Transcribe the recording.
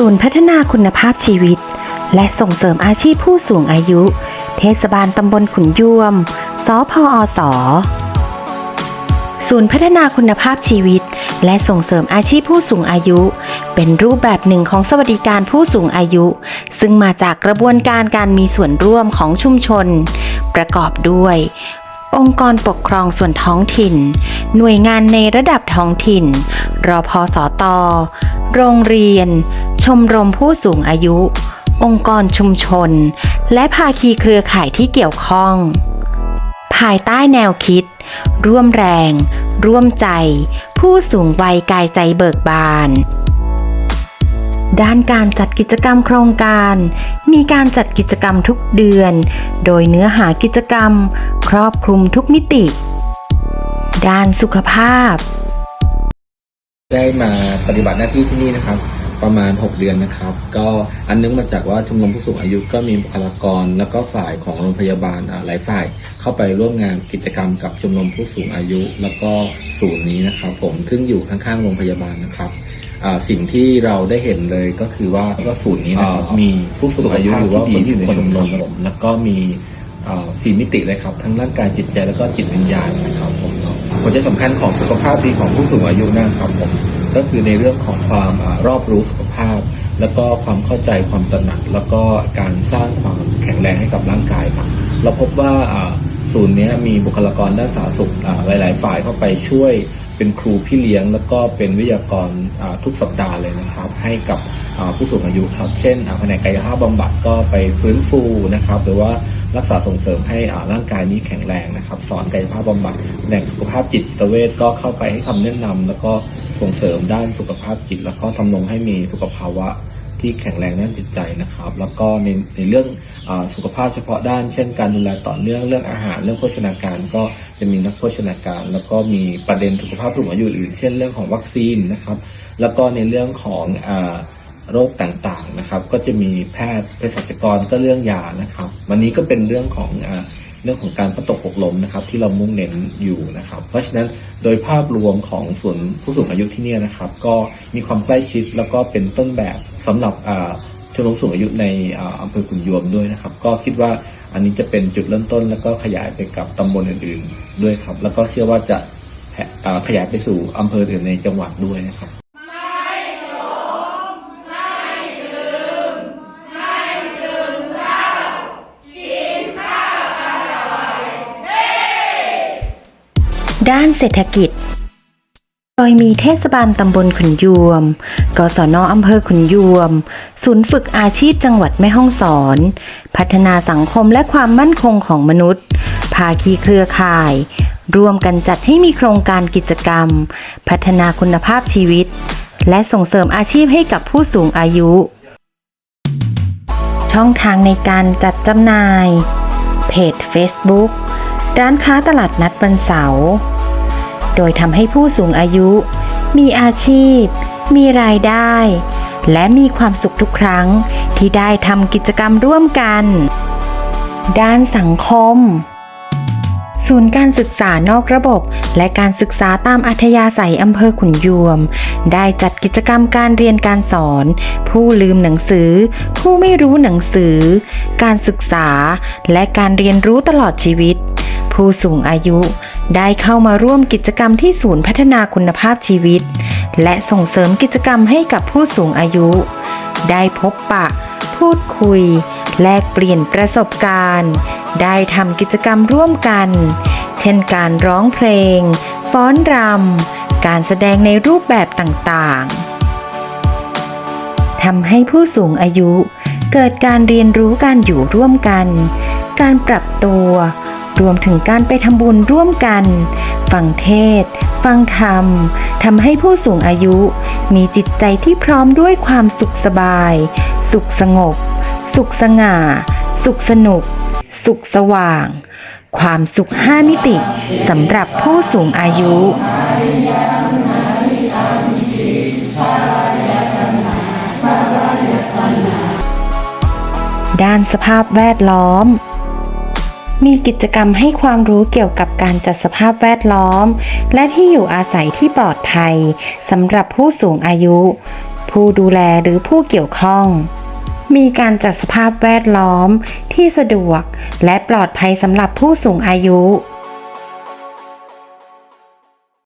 ศูนย์พัฒนาคุณภาพชีวิต และส่งเสริมอาชีพผู้สูงอายุ เทศบาลตำบลขุนยวม สพอสศูนย์พัฒนาคุณภาพชีวิต และส่งเสริมอาชีพผู้สูงอายุ เป็นรูปแบบหนึ่งของสวัสดิการผู้สูงอายุ ซึ่งมาจากกระบวนการการมีส่วนร่วมของชุมชน ประกอบด้วย องค์กรปกครองส่วนท้องถิ่น หน่วยงานในระดับท้องถิ่นรอพอสอตอโรงเรียน ชมรมผู้สูงอายุ องค์กรชุมชน และภาคีเครือข่ายที่เกี่ยวข้อง ภายใต้แนวคิด ร่วมแรง ร่วมใจ ผู้สูงวัยกายใจเบิกบานด้านการจัดกิจกรรมโครงการ มีการจัดกิจกรรมทุกเดือน โดยเนื้อหากิจกรรม ครอบคลุมทุกมิติ ด้านสุขภาพ ได้มาปฏิบัติหน้าที่ที่นี่นะครับ ประมาณ 6 เดือนนะครับ ก็อันนึงมาจากว่าชมรมผู้สูงอายุก็มีบุคลากร แล้วก็ฝ่ายของโรงพยาบาลอ่าหลายฝ่ายเข้าไปร่วมงานกิจกรรมกับชมรมผู้สูงอายุ แล้วก็ศูนย์นี้นะครับ ผมซึ่งอยู่ข้างๆโรงพยาบาลนะครับอ่าสิ่งที่เราได้เห็นเลยก็คือว่าก็ศูนย์นี้นะครับมีผู้สูงอายุหรือว่าคนที่อยู่ในชมรมผมแล้วก็มีอ่าสี่มิติเลยครับ ทั้งร่างกายจิตใจแล้วก็จิตวิญญาณนะครับผมเนาะหัวใจสำคัญของสุขภาพดีของผู้สูงอายุนะครับผม ก็คือในเรื่องของความอรอบรู้สุขภาพ แล้วก็ความเข้าใจความตระหนัก แล้วก็การสร้างความแข็งแรงให้กับร่างกายครับเราพบว่าศูนย์นี้มีบุคลากรด้านสาธารณสุขอ่าหลาย ๆ ฝ่ายเข้าไปช่วยเป็นครูพี่เลี้ยง แล้วก็เป็นวิทยากรทุกสัปดาห์เลยนะครับ ให้กับผู้สูงอายุครับ เช่นแผนกกายภาพบำบัดก็ไปฟื้นฟูนะครับ หรือว่ารักษาส่งเสริมให้ร่างกายนี้แข็งแรงนะครับ สอนกายภาพบำบัดแหล่งสุขภาพจิตจิตเวชก็เข้าไปให้คำแนะนำแล้วก็ ส่งเสริมด้านสุขภาพจิต แล้วก็ทำนงให้มีสุขภาวะที่แข็งแรงด้านจิตใจนะครับ แล้วก็ในในเรื่องอสุขภาพเฉพาะด้าน เช่น การดูแลต่อเนื่องเรื่องอาหารเรื่องโภชนาการ ก็จะมีนักโภชนาการ แล้วก็มีประเด็นสุขภาพผู้สูงอายุอื่นเช่นเรื่องของวัคซีนนะครับ แล้วก็ในเรื่องของอโรคต่างๆนะครับ ก็จะมีแพทย์เภสัชกรก็เรื่องยานะครับ วันนี้ก็เป็นเรื่องของอ เรื่องของการประตกหกล้มนะครับ ที่เรามุ่งเน้นอยู่นะครับ เพราะฉะนั้นโดยภาพรวมของส่วนผู้สูงอายุที่นี่นะครับ ก็มีความใกล้ชิดแล้วก็เป็นต้นแบบสำหรับอ่าชมรมผู้สูงอายุในอำเภอขุนยวมด้วยนะครับ ก็คิดว่าอันนี้จะเป็นจุดเริ่มต้น แล้วก็ขยายไปกับตำบลอื่นๆด้วยครับ แล้วก็เชื่อว่าจะขยายไปสู่อำเภออื่นในจังหวัดด้วยนะครับ ด้านเศรษฐกิจ โดยมีเทศบาลตำบลขุนยวม กศนอำเภอขุนยวม ศูนย์ฝึกอาชีพจังหวัดแม่ฮ่องสอน พัฒนาสังคมและความมั่นคงของมนุษย์ ภาคีเครือข่าย รวมกันจัดให้มีโครงการกิจกรรม พัฒนาคุณภาพชีวิต และส่งเสริมอาชีพให้กับผู้สูงอายุ ช่องทางในการจัดจำหน่าย เพจ Facebook ร้านค้าตลาดนัดวันเสาร์ โดยทำให้ผู้สูงอายุ มีอาชีพ มีรายได้ และมีความสุขทุกครั้งที่ได้ทำกิจกรรมร่วมกัน ด้านสังคม ศูนย์การศึกษานอกระบบ และการศึกษาตามอัธยาศัยอำเภอขุนยวม ได้จัดกิจกรรมการเรียนการสอน ผู้ลืมหนังสือ ผู้ไม่รู้หนังสือ การศึกษา และการเรียนรู้ตลอดชีวิต ผู้สูงอายุได้เข้ามาร่วมกิจกรรมที่ศูนย์พัฒนาคุณภาพชีวิต และส่งเสริมกิจกรรมให้กับผู้สูงอายุ ได้พบปะ พูดคุย แลกเปลี่ยนประสบการณ์ ได้ทำกิจกรรมร่วมกัน เช่นการร้องเพลง ฟ้อนรำ การแสดงในรูปแบบต่างๆ ทำให้ผู้สูงอายุ เกิดการเรียนรู้การอยู่ร่วมกัน การปรับตัว รวมถึงการไปทำบุญร่วมกัน ฟังเทศ ฟังธรรมทำให้ผู้สูงอายุ มีจิตใจที่พร้อมด้วยความสุขสบาย สุขสงบ สุขสง่า สุขสนุก สุขสว่าง ความสุขห้ามิติสำหรับผู้สูงอายุด้านสภาพแวดล้อม มีกิจกรรมให้ความรู้เกี่ยวกับการจัดสภาพแวดล้อม และที่อยู่อาศัยที่ปลอดภัยสำหรับผู้สูงอายุ ผู้ดูแลหรือผู้เกี่ยวข้อง มีการจัดสภาพแวดล้อมที่สะดวก และปลอดภัยสำหรับผู้สูงอายุ